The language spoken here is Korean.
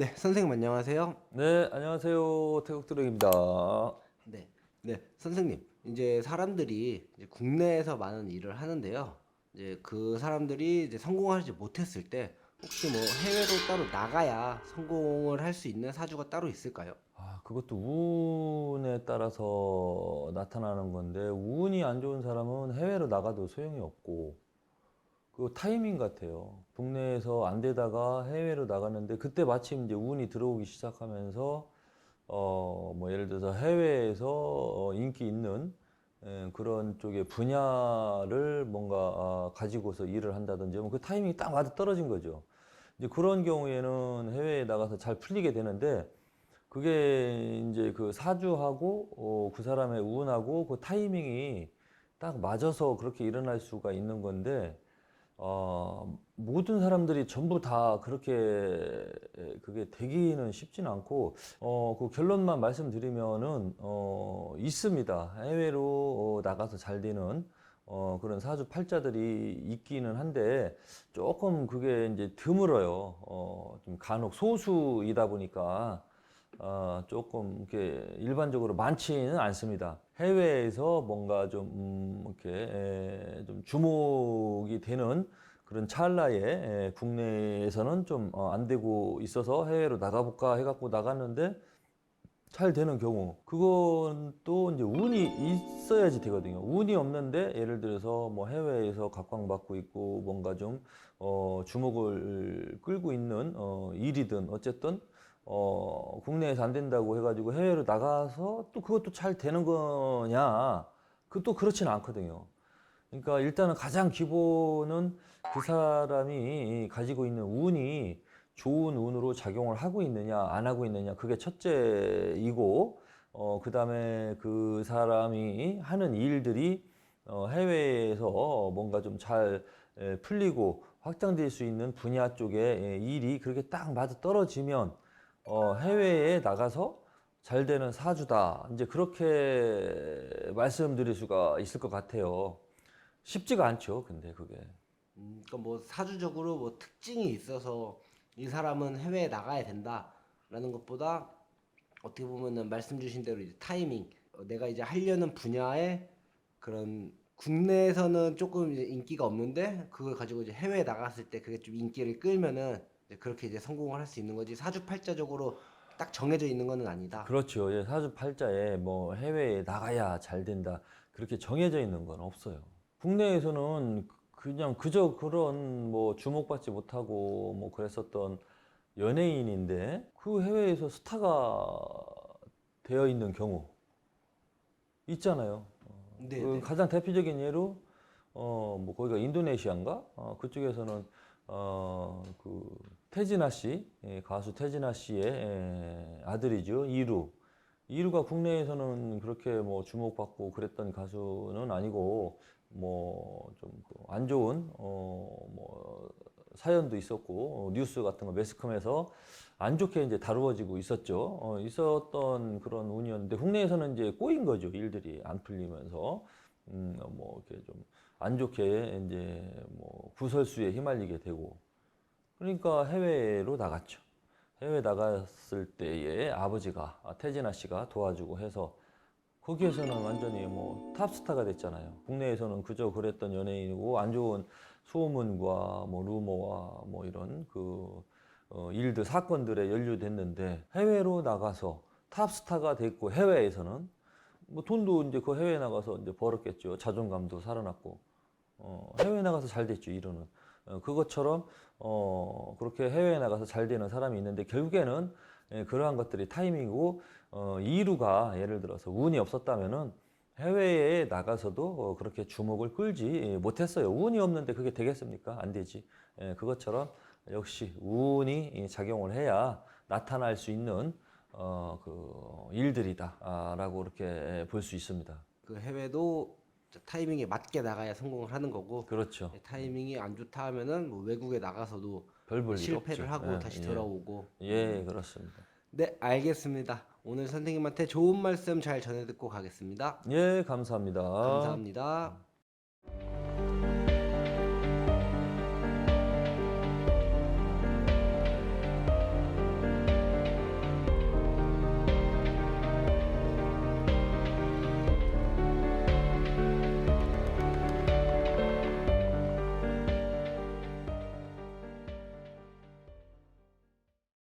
네, 선생님 안녕하세요. 네, 안녕하세요. 태국드랙입니다. 네, 네, 선생님. 이제 사람들이 이제 국내에서 많은 일을 하는데요. 이제 그 사람들이 이제 성공하지 못했을 때 혹시 뭐 해외로 따로 나가야 성공을 할 수 있는 사주가 따로 있을까요? 아, 그것도 운에 따라서 나타나는 건데, 운이 안 좋은 사람은 해외로 나가도 소용이 없고, 그 타이밍 같아요. 국내에서 안 되다가 해외로 나갔는데, 그때 마침 이제 운이 들어오기 시작하면서, 어, 뭐 예를 들어서 해외에서 어, 인기 있는 예, 그런 쪽의 분야를 뭔가 아, 가지고서 일을 한다든지, 뭐그 타이밍이 딱 맞아 떨어진 거죠. 이제 그런 경우에는 해외에 나가서 잘 풀리게 되는데, 그게 이제 그 사주하고 어, 그 사람의 운하고 그 타이밍이 딱 맞아서 그렇게 일어날 수가 있는 건데 어, 모든 사람들이 전부 다 그렇게 에, 그게 되기는 쉽지는 않고 어, 그 결론만 말씀드리면은 어, 있습니다. 해외로 어, 나가서 잘 되는 어, 그런 사주 팔자들이 있기는 한데 조금 그게 이제 드물어요. 어, 좀 간혹 소수이다 보니까 어, 조금 이렇게 일반적으로 많지는 않습니다. 해외에서 뭔가 좀 음, 이렇게 에, 좀 주목이 되는 그런 찰나에 에, 국내에서는 좀 어, 안 되고 있어서 해외로 나가볼까 해갖고 나갔는데 잘 되는 경우 그건 또 이제 운이 있어야지 되거든요. 운이 없는데 예를 들어서 뭐 해외에서 각광받고 있고 뭔가 좀 어, 주목을 끌고 있는 어, 일이든 어쨌든 어, 국내에서 안 된다고 해가지고 해외로 나가서 또 그것도 잘 되는 거냐? 그또 그렇지는 않거든요. 그러니까 일단은 가장 기본은 그 사람이 가지고 있는 운이 좋은 운으로 작용을 하고 있느냐, 안 하고 있느냐, 그게 첫째이고, 어, 그 다음에 그 사람이 하는 일들이 어, 해외에서 뭔가 좀 잘 풀리고 확장될 수 있는 분야 쪽에 예, 일이 그렇게 딱 맞아 떨어지면 어, 해외에 나가서 잘 되는 사주다. 이제 그렇게 말씀드릴 수가 있을 것 같아요. 쉽지가 않죠, 근데 그게. 음, 그러니까 뭐 사주적으로 뭐 특징이 있어서 이 사람은 해외에 나가야 된다라는 것보다 어떻게 보면은 말씀 주신 대로 이제 타이밍, 어, 내가 이제 하려는 분야에 그런 국내에서는 조금 이제 인기가 없는데 그걸 가지고 이제 해외에 나갔을 때 그게 좀 인기를 끌면은 그렇게 이제 성공을 할 수 있는 거지 사주팔자적으로 딱 정해져 있는 거는 아니다. 그렇죠. 예, 사주 팔자에 뭐 해외에 나가야 잘 된다. 그렇게 정해져 있는 건 없어요. 국내에서는 그냥 그저 그런 뭐 주목받지 못하고 뭐 그랬었던 연예인인데 그 해외에서 스타가 되어 있는 경우 있잖아요. 네, 그 네. 가장 대표적인 예로 어 뭐 거기가 인도네시아인가 어 그쪽에서는 어 그 태진아 씨 예, 가수 태진아 씨의 예, 아들이죠 이루 이루가 국내에서는 그렇게 뭐 주목받고 그랬던 가수는 아니고 뭐 좀 안 좋은 어 뭐 사연도 있었고 어, 뉴스 같은 거 매스컴에서 안 좋게 이제 다루어지고 있었죠. 어, 있었던 그런 운이었는데 국내에서는 이제 꼬인 거죠. 일들이 안 풀리면서 음, 뭐 이렇게 좀 안 좋게 이제 뭐 구설수에 휘말리게 되고 그러니까 해외로 나갔죠. 해외 나갔을 때에 아버지가 아, 태진아 씨가 도와주고 해서 거기에서는 완전히 뭐 탑스타가 됐잖아요. 국내에서는 그저 그랬던 연예인이고 안 좋은 소문과 뭐 루머와 뭐 이런 그 어, 일들 사건들에 연루됐는데 해외로 나가서 탑스타가 됐고 해외에서는 뭐 돈도 이제 그 해외에 나가서 이제 벌었겠죠. 자존감도 살아났고 어, 해외에 나가서 잘 됐죠. 이루는 어, 그것처럼 어, 그렇게 해외에 나가서 잘 되는 사람이 있는데 결국에는 예, 그러한 것들이 타이밍이고 어, 이루가 예를 들어서 운이 없었다면은 해외에 나가서도 어, 그렇게 주목을 끌지 못했어요. 운이 없는데 그게 되겠습니까? 안 되지. 예, 그것처럼 역시 운이 작용을 해야 나타날 수 있는 어, 그 일들이다라고 이렇게 볼 수 있습니다. 그 해외도 타이밍에 맞게 나가야 성공을 하는 거고 그렇죠. 타이밍이 안 좋다 하면은 뭐 외국에 나가서도 별볼 실패를. 하고 예, 다시 예. 돌아오고 예, 그렇습니다. 네 알겠습니다 오늘 선생님한테 좋은 말씀 잘 전해 듣고 가겠습니다 예, 감사합니다. 감사합니다